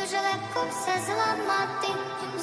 Дуже легко все зламати, в